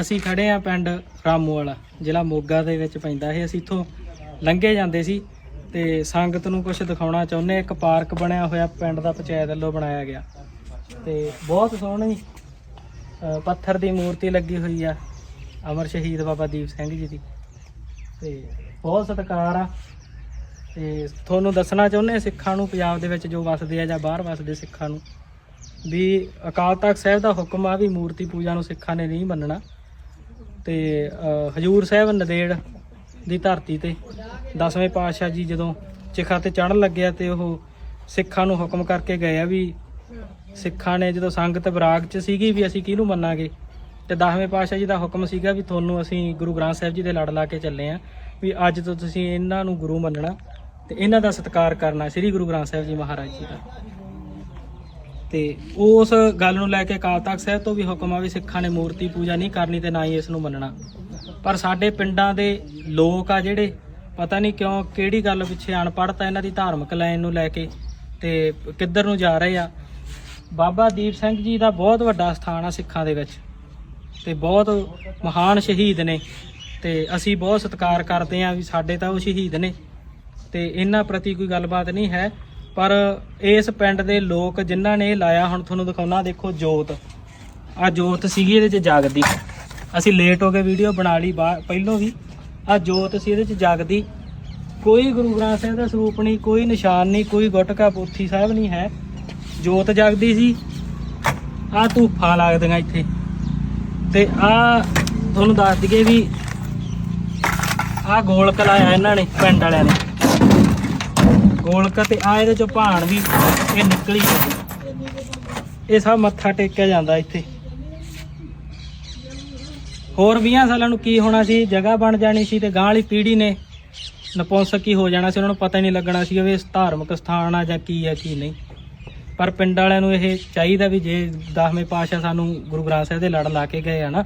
ਅਸੀਂ ਖੜੇ ਆ ਪਿੰਡ ਰਾਮੂ ਵਾਲਾ, ਜ਼ਿਲ੍ਹਾ ਮੋਗਾ ਦੇ ਵਿੱਚ ਪੈਂਦਾ ਇਹ। ਅਸੀਂ ਇੱਥੋਂ ਲੰਘੇ ਜਾਂਦੇ ਸੀ ਤੇ ਸੰਗਤ ਨੂੰ ਕੁਝ ਦਿਖਾਉਣਾ ਚਾਹੁੰਦੇ ਇੱਕ ਪਾਰਕ ਬਣਿਆ ਹੋਇਆ, ਪਿੰਡ ਦਾ ਪੰਚਾਇਤ ਵੱਲੋਂ ਬਣਾਇਆ ਗਿਆ। ਤੇ ਬਹੁਤ ਸੋਹਣੀ ਪੱਥਰ ਦੀ ਮੂਰਤੀ ਲੱਗੀ ਹੋਈ ਆ, ਅਮਰ ਸ਼ਹੀਦ ਬਾਬਾ ਦੀਪ ਸਿੰਘ ਜੀ ਦੀ। ਤੇ ਬਹੁਤ ਸਤਿਕਾਰ ਆ। ਤੇ ਤੁਹਾਨੂੰ ਦੱਸਣਾ ਚਾਹੁੰਦੇ ਸਿੱਖਾਂ ਨੂੰ, ਪੰਜਾਬ ਦੇ ਵਿੱਚ ਜੋ ਵਸਦੇ ਆ ਜਾਂ ਬਾਹਰ ਵਸਦੇ ਸਿੱਖਾਂ ਨੂੰ, ਵੀ ਅਕਾਲ ਤਖਤ ਸਾਹਿਬ ਦਾ ਹੁਕਮ ਆ ਵੀ ਮੂਰਤੀ ਪੂਜਾ ਨੂੰ ਸਿੱਖਾਂ ਨੇ ਨਹੀਂ ਮੰਨਣਾ। ਤੇ ਹਜੂਰ ਸਾਹਿਬ ਨਦੇੜ ਦੀ ਧਰਤੀ ਤੇ ਦਸਵੇਂ ਪਾਤਸ਼ਾਹ ਜੀ ਜਦੋਂ ਚਿਖਾ ਤੇ ਚੜਨ ਲੱਗਿਆ ਤੇ ਉਹ ਸਿੱਖਾਂ ਨੂੰ ਹੁਕਮ ਕਰਕੇ ਗਏ ਆ ਵੀ ਸਿੱਖਾਂ ਨੇ ਜਦੋਂ ਸੰਗਤ ਬਰਾਗ ਚ ਸੀਗੀ ਵੀ ਅਸੀਂ ਕਿਹਨੂੰ ਮੰਨਾਂਗੇ, ਤੇ ਦਸਵੇਂ ਪਾਤਸ਼ਾਹ ਜੀ ਦਾ ਹੁਕਮ ਸੀਗਾ ਵੀ ਤੁਹਾਨੂੰ ਅਸੀਂ ਗੁਰੂ ਗ੍ਰੰਥ ਸਾਹਿਬ ਜੀ ਦੇ ਲੜ ਲਾ ਕੇ ਚੱਲੇ ਆ ਵੀ ਅੱਜ ਤੋਂ ਤੁਸੀਂ ਇਹਨਾਂ ਨੂੰ ਗੁਰੂ ਮੰਨਣਾ ਤੇ ਇਹਨਾਂ ਦਾ ਸਤਿਕਾਰ ਕਰਨਾ, ਸ੍ਰੀ ਗੁਰੂ ਗ੍ਰੰਥ ਸਾਹਿਬ ਜੀ ਮਹਾਰਾਜ ਜੀ ਦਾ। ਤੇ ਉਸ ਗੱਲ ਨੂੰ ਲੈ ਕੇ ਅਕਾਲ ਤਖਤ ਸਾਹਿਬ ਤੋਂ ਵੀ ਹੁਕਮ ਆ ਵੀ ਸਿੱਖਾਂ ਨੇ ਮੂਰਤੀ ਪੂਜਾ ਨਹੀਂ ਕਰਨੀ ਤੇ ਨਾ ਹੀ ਇਸ ਨੂੰ ਮੰਨਣਾ। ਪਰ ਸਾਡੇ ਪਿੰਡਾਂ ਦੇ ਲੋਕ ਆ ਜਿਹੜੇ, ਪਤਾ ਨਹੀਂ ਕਿਉਂ ਕਿਹੜੀ ਗੱਲ ਪਿੱਛੇ ਅਨਪੜ੍ਹਤਾ ਇਹਨਾਂ ਦੀ ਧਾਰਮਿਕ ਲਾਈਨ ਨੂੰ ਲੈ ਕੇ ਤੇ ਕਿੱਧਰ ਨੂੰ ਜਾ ਰਹੇ ਆ। ਬਾਬਾ ਦੀਪ ਸਿੰਘ ਜੀ ਦਾ ਬਹੁਤ ਵੱਡਾ ਸਥਾਨ ਆ ਸਿੱਖਾਂ ਦੇ ਵਿੱਚ ਤੇ ਬਹੁਤ ਮਹਾਨ ਸ਼ਹੀਦ ਨੇ ਤੇ ਅਸੀਂ ਬਹੁਤ ਸਤਿਕਾਰ ਕਰਦੇ ਆ ਵੀ ਸਾਡੇ ਤਾਂ ਉਹ ਸ਼ਹੀਦ ਨੇ ਤੇ ਇਹਨਾਂ ਪ੍ਰਤੀ ਕੋਈ ਗੱਲਬਾਤ ਨਹੀਂ ਹੈ। ਪਰ ਇਸ ਪਿੰਡ ਦੇ ਲੋਕ ਜਿਨ੍ਹਾਂ ਨੇ ਇਹ ਲਾਇਆ, ਹੁਣ ਤੁਹਾਨੂੰ ਦਿਖਾਉਣਾ, ਦੇਖੋ ਜੋਤ। ਆ ਜੋਤ ਸੀਗੀ ਇਹਦੇ 'ਚ ਜਗਦੀ। ਅਸੀਂ ਲੇਟ ਹੋ ਕੇ ਵੀਡੀਓ ਬਣਾ ਲਈ ਬਾ- ਪਹਿਲੋਂ ਵੀ। ਆ ਜੋਤ ਸੀ ਇਹਦੇ 'ਚ ਜਗਦੀ। ਕੋਈ ਗੁਰੂ ਗ੍ਰੰਥ ਸਾਹਿਬ ਦਾ ਸਰੂਪ ਨਹੀਂ, ਕੋਈ ਨਿਸ਼ਾਨ ਨਹੀਂ, ਕੋਈ ਗੁਟਕਾ ਪੋਥੀ ਸਾਹਿਬ ਨਹੀਂ ਹੈ। ਜੋਤ ਜਗਦੀ ਸੀ। ਆ ਧੂਫਾਂ ਲੱਗਦੀਆਂ ਇੱਥੇ। ਤੇ ਆ ਤੁਹਾਨੂੰ ਦੱਸ ਦਈਏ ਵੀ ਆ ਗੋਲਕ ਲਾਇਆ ਇਹਨਾਂ ਨੇ, ਪਿੰਡ ਵਾਲਿਆਂ ਨੇ। ਗੋਲਕ ਤੇ ਆ ਇਹਦੇ ਚੋਂ ਭਾਣ ਵੀ, ਇਹ ਨਿਕਲੀ ਇਹ ਸਭ ਮੱਥਾ ਟੇਕਿਆ ਜਾਂਦਾ ਇੱਥੇ। ਹੋਰ 20 ਸਾਲਾਂ ਨੂੰ ਕੀ ਹੋਣਾ ਸੀ? ਜਗ੍ਹਾ ਬਣ ਜਾਣੀ ਸੀ ਤੇ ਗਾਂ ਵਾਲੀ ਪੀੜ੍ਹੀ ਨੇ ਨਪੁੰਸਕ ਹੀ ਹੋ ਜਾਣਾ ਸੀ। ਉਹਨਾਂ ਨੂੰ ਪਤਾ ਹੀ ਨਹੀਂ ਲੱਗਣਾ ਸੀ ਵੀ ਇਹ ਧਾਰਮਿਕ ਸਥਾਨ ਆ ਜਾਂ ਕੀ ਹੈ ਕੀ ਨਹੀਂ। ਪਰ ਪਿੰਡ ਵਾਲਿਆਂ ਨੂੰ ਇਹ ਚਾਹੀਦਾ ਵੀ ਜੇ 10ਵੇਂ ਪਾਤਸ਼ਾਹ ਸਾਨੂੰ ਗੁਰੂ ਗ੍ਰੰਥ ਸਾਹਿਬ ਦੇ ਲੜ ਲਾ ਕੇ ਗਏ ਆ ਨਾ,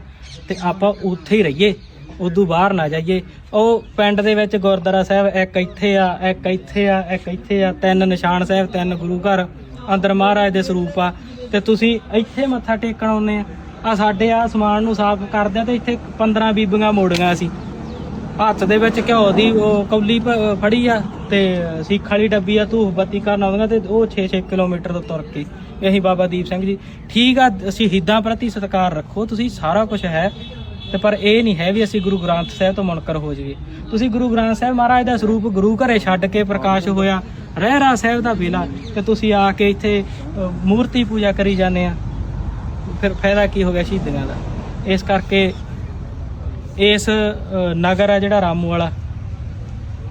ਤੇ ਆਪਾਂ ਉੱਥੇ ਹੀ ਰਹੀਏ। ਉਦੋਂ ਬਾਹਰ ਨਾ ਜਾਈਏ। ਉਹ ਪਿੰਡ ਦੇ ਵਿੱਚ ਗੁਰਦੁਆਰਾ ਸਾਹਿਬ, ਇੱਕ ਇੱਥੇ ਆ, ਇੱਕ ਇੱਥੇ ਆ, ਇੱਕ ਇੱਥੇ ਆ, ਤਿੰਨ ਨਿਸ਼ਾਨ ਸਾਹਿਬ, ਤਿੰਨ ਗੁਰੂ ਘਰ, ਅੰਦਰ ਮਹਾਰਾਜ ਦੇ ਸਰੂਪ ਆ। ਤੇ ਤੁਸੀਂ ਇੱਥੇ ਮੱਥਾ ਟੇਕਣ ਆਉਂਦੇ ਆ। ਆ ਸਾਡੇ ਆ ਸਮਾਨ ਨੂੰ ਸਾਫ਼ ਕਰਦੇ ਆ ਤੇ ਇੱਥੇ 15 ਬੀਬੀਆਂ ਮੋੜੀਆਂ ਸੀ ਹੱਥ ਦੇ ਵਿੱਚ ਘਿਓ ਦੀ ਉਹ ਕੌਲੀ ਫੜੀ ਆ ਤੇ ਸਿੱਖ ਵਾਲੀ ਡੱਬੀ ਆ, ਧੂਫ ਬੱਤੀ ਕਰਨ ਆਉਂਦੀਆਂ ਤੇ ਉਹ 6-6 ਕਿਲੋਮੀਟਰ ਤੋਂ ਤੁਰ ਕੇ। ਅਸੀਂ ਬਾਬਾ ਦੀਪ ਸਿੰਘ ਜੀ। ਠੀਕ ਆ ਸ਼ਹੀਦਾਂ ਪ੍ਰਤੀ ਸਤਿਕਾਰ ਰੱਖੋ, ਤੁਸੀਂ ਸਾਰਾ ਕੁਝ ਹੈ। ਤੇ ਪਰ ਇਹ ਨਹੀਂ ਹੈ ਵੀ ਅਸੀਂ ਗੁਰੂ ਗ੍ਰੰਥ ਸਾਹਿਬ ਤੋਂ ਮੁਨਕਰ ਹੋ ਜਾਈਏ। ਤੁਸੀਂ ਗੁਰੂ ਗ੍ਰੰਥ ਸਾਹਿਬ ਮਹਾਰਾਜ ਦਾ ਸਰੂਪ ਗੁਰੂ ਘਰੇ ਛੱਡ ਕੇ ਪ੍ਰਕਾਸ਼ ਹੋਇਆ, ਰਹਿਰਾ ਸਾਹਿਬ ਦਾ ਵੇਲਾ, ਤੇ ਤੁਸੀਂ ਆ ਕੇ ਇੱਥੇ ਮੂਰਤੀ ਪੂਜਾ ਕਰੀ ਜਾਂਦੇ ਆ। ਫਿਰ ਫਾਇਦਾ ਕੀ ਹੋ ਗਿਆ ਸ਼ਹੀਦਾਂ ਦਾ? ਇਸ ਕਰਕੇ ਇਸ ਨਗਰ ਆ ਜਿਹੜਾ ਰਾਮੂ ਵਾਲਾ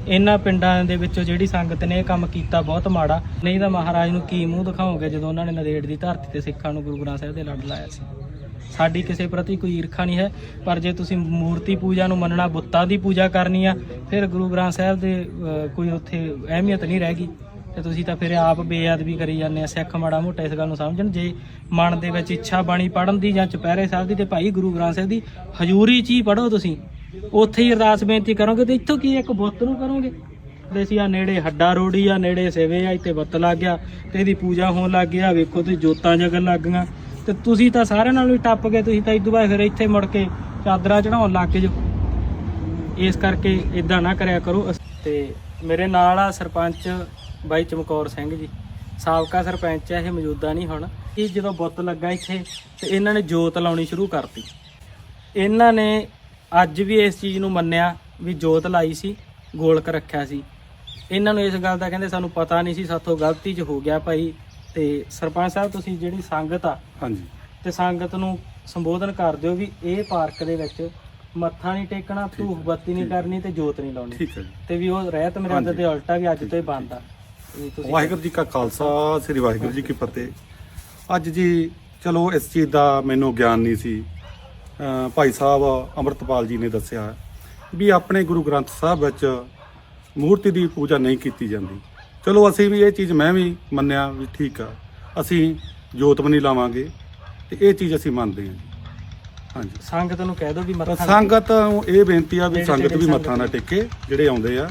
ਇਹਨਾਂ ਪਿੰਡਾਂ ਦੇ ਵਿੱਚੋਂ ਜਿਹੜੀ ਸੰਗਤ ਨੇ ਇਹ ਕੰਮ ਕੀਤਾ ਬਹੁਤ ਮਾੜਾ। ਨਹੀਂ ਤਾਂ ਮਹਾਰਾਜ ਨੂੰ ਕੀ ਮੂੰਹ ਦਿਖਾਓਗੇ ਜਦੋਂ ਉਹਨਾਂ ਨੇ ਨਦੇੜ ਦੀ ਧਰਤੀ ਤੇ ਸਿੱਖਾਂ ਨੂੰ ਗੁਰੂ ਗ੍ਰੰਥ ਸਾਹਿਬ ਦੇ ਲੜ ਲਾਇਆ ਸੀ। ਸਾਡੀ ਕਿਸੇ ਪ੍ਰਤੀ ਕੋਈ ਈਰਖਾ ਨਹੀਂ ਹੈ, ਪਰ ਜੇ ਤੁਸੀਂ ਮੂਰਤੀ ਪੂਜਾ ਨੂੰ ਮੰਨਣਾ, ਬੁੱਤਾਂ ਦੀ ਪੂਜਾ ਕਰਨੀ ਆ, ਫਿਰ ਗੁਰੂ ਗ੍ਰੰਥ ਸਾਹਿਬ ਦੇ ਕੋਈ ਉੱਥੇ ਅਹਿਮੀਅਤ ਨਹੀਂ ਰਹਿ ਗਈ। ਤੇ ਤੁਸੀਂ ਤਾਂ ਫਿਰ ਆਪ ਬੇਅਦਬੀ ਕਰੀ ਜਾਂਦੇ ਆ, ਸਿੱਖ ਮਾੜਾ ਮੋਟਾ ਇਸ ਗੱਲ ਨੂੰ ਸਮਝਣ। ਜੇ ਮਨ ਦੇ ਵਿੱਚ ਇੱਛਾ ਬਾਣੀ ਪੜਨ ਦੀ ਜਾਂ ਚੁਪਹਿਰੇ ਸਾਹਿਬ ਦੀ, ਤੇ ਭਾਈ ਗੁਰੂ ਗ੍ਰੰਥ ਸਾਹਿਬ ਦੀ ਹਜ਼ੂਰੀ ਚ ਹੀ ਪੜੋ ਤੁਸੀਂ। ਉੱਥੇ ਹੀ ਅਰਦਾਸ ਬੇਨਤੀ ਕਰੋਗੇ ਤੇ ਇੱਥੋਂ ਕੀ ਇੱਕ ਬੁੱਤ ਨੂੰ ਕਰੋਗੇ? ਤੇ ਅਸੀਂ ਆ ਨੇੜੇ ਹੱਡਾ ਰੋੜੀ ਆ, ਨੇੜੇ ਸੇਵੇ ਆ, ਇੱਥੇ ਬੁੱਤ ਲੱਗ ਗਿਆ, ਤੇ ਇਹਦੀ ਪੂਜਾ ਹੋਣ ਲੱਗ ਗਿਆ ਵੇਖੋ ਤੇ ਜੋਤਾਂ ਜਗਣ ਲੱਗ ਗਈਆਂ। ਤੇ ਤੁਸੀਂ ਤਾਂ ਸਾਰਿਆਂ ਨਾਲ ਵੀ ਟੱਪ ਗਏ, ਤੁਸੀਂ ਤਾਂ ਇਦੋਂ ਬਾਅਦ ਫਿਰ ਇੱਥੇ ਮੁੜ ਕੇ ਚਾਦਰਾਂ ਚੜਾਉਣ ਲੱਗ ਜੋ। ਇਸ ਕਰਕੇ ਇਦਾਂ ਨਾ ਕਰਿਆ ਕਰੋ। ਅਸ- ਤੇ ਮੇਰੇ ਨਾਲ ਆ ਸਰਪੰਚ ਬਾਈ ਚਮਕੌਰ ਸਿੰਘ ਜੀ। ਸਾਬਕਾ ਸਰਪੰਚ ਆ, ਇਹ ਮੌਜੂਦਾ ਨਹੀਂ ਹੁਣ। ਇਹ ਜਦੋਂ ਬੁੱਤ ਲੱਗਾ ਇੱਥੇ, ਤੇ ਇਹਨਾਂ ਨੇ ਜੋਤ ਲਾਉਣੀ ਸ਼ੁਰੂ ਕਰਤੀ। ਇਹਨਾਂ ਨੇ ਅੱਜ ਵੀ ਇਸ ਚੀਜ਼ ਨੂੰ ਮੰਨਿਆ ਵੀ ਜੋਤ ਲਾਈ ਸੀ ਗੋਲਕ ਰੱਖਿਆ ਸੀ। ਇਹਨਾਂ ਨੂੰ ਇਸ ਗੱਲ ਦਾ ਕਹਿੰਦੇ ਸਾਨੂੰ ਪਤਾ ਨਹੀਂ ਸੀ ਸਾਥੋਂ ਗਲਤੀ 'ਚ ਹੋ ਗਿਆ ਭਾਈ। ਤੇ ਸਰਪੰਚ ਸਾਹਿਬ ਤੁਸੀਂ ਜਿਹੜੀ ਸੰਗਤ ਆ ਹਾਂਜੀ। ਤੇ ਸੰਗਤ ਨੂੰ ਸੰਬੋਧਨ ਕਰ ਦਿਓ ਵੀ ਇਹ ਪਾਰਕ ਦੇ ਵਿੱਚ ਮੱਥਾ ਨਹੀਂ ਟੇਕਣਾ ਧੂਫ ਬੱਤੀ ਨਹੀਂ ਕਰਨੀ ਤੇ ਜੋਤ ਨਹੀਂ ਲਾਉਣੀ। ਠੀਕ ਹੈ ਤੇ ਵੀ ਉਹ ਰਹਿਤ ਮਰਿਆਦਾ ਦੇ ਉਲਟਾ ਵੀ ਅੱਜ ਤੋਂ ਹੀ ਬੰਦ ਆ। ਵਾਹਿਗੁਰੂ ਜੀ ਕਾ ਖਾਲਸਾ ਸ੍ਰੀ ਵਾਹਿਗੁਰੂ ਜੀ ਕੀ ਫਤਿਹ। ਅੱਜ ਜੀ ਚਲੋ ਇਸ ਚੀਜ਼ ਦਾ ਮੈਨੂੰ ਗਿਆਨ ਨਹੀਂ ਸੀ। ਭਾਈ ਸਾਹਿਬ ਅਮਰਤਪਾਲ ਜੀ ਨੇ ਦੱਸਿਆ ਵੀ ਆਪਣੇ ਗੁਰੂ ਗ੍ਰੰਥ ਸਾਹਿਬ ਵਿੱਚ ਮੂਰਤੀ ਦੀ ਪੂਜਾ ਨਹੀਂ ਕੀਤੀ ਜਾਂਦੀ। ਚਲੋ ਅਸੀਂ ਵੀ ਇਹ ਚੀਜ਼ ਮੈਂ ਵੀ ਮੰਨਿਆ ਵੀ ਠੀਕ ਆ। ਅਸੀਂ ਜੋਤ ਨਹੀਂ ਲਾਵਾਂਗੇ ਤੇ ਇਹ ਚੀਜ਼ ਅਸੀਂ ਮੰਨਦੇ ਹਾਂ। ਹਾਂਜੀ। ਸੰਗਤ ਨੂੰ ਕਹਿ ਦਿਓ ਵੀ ਮੱਥਾ ਸੰਗਤ ਨੂੰ ਇਹ ਬੇਨਤੀ ਆ ਵੀ ਸੰਗਤ ਵੀ ਮੱਥਾ ਨਾ। ਟੇਕੇ ਜਿਹੜੇ ਆਉਂਦੇ ਆ।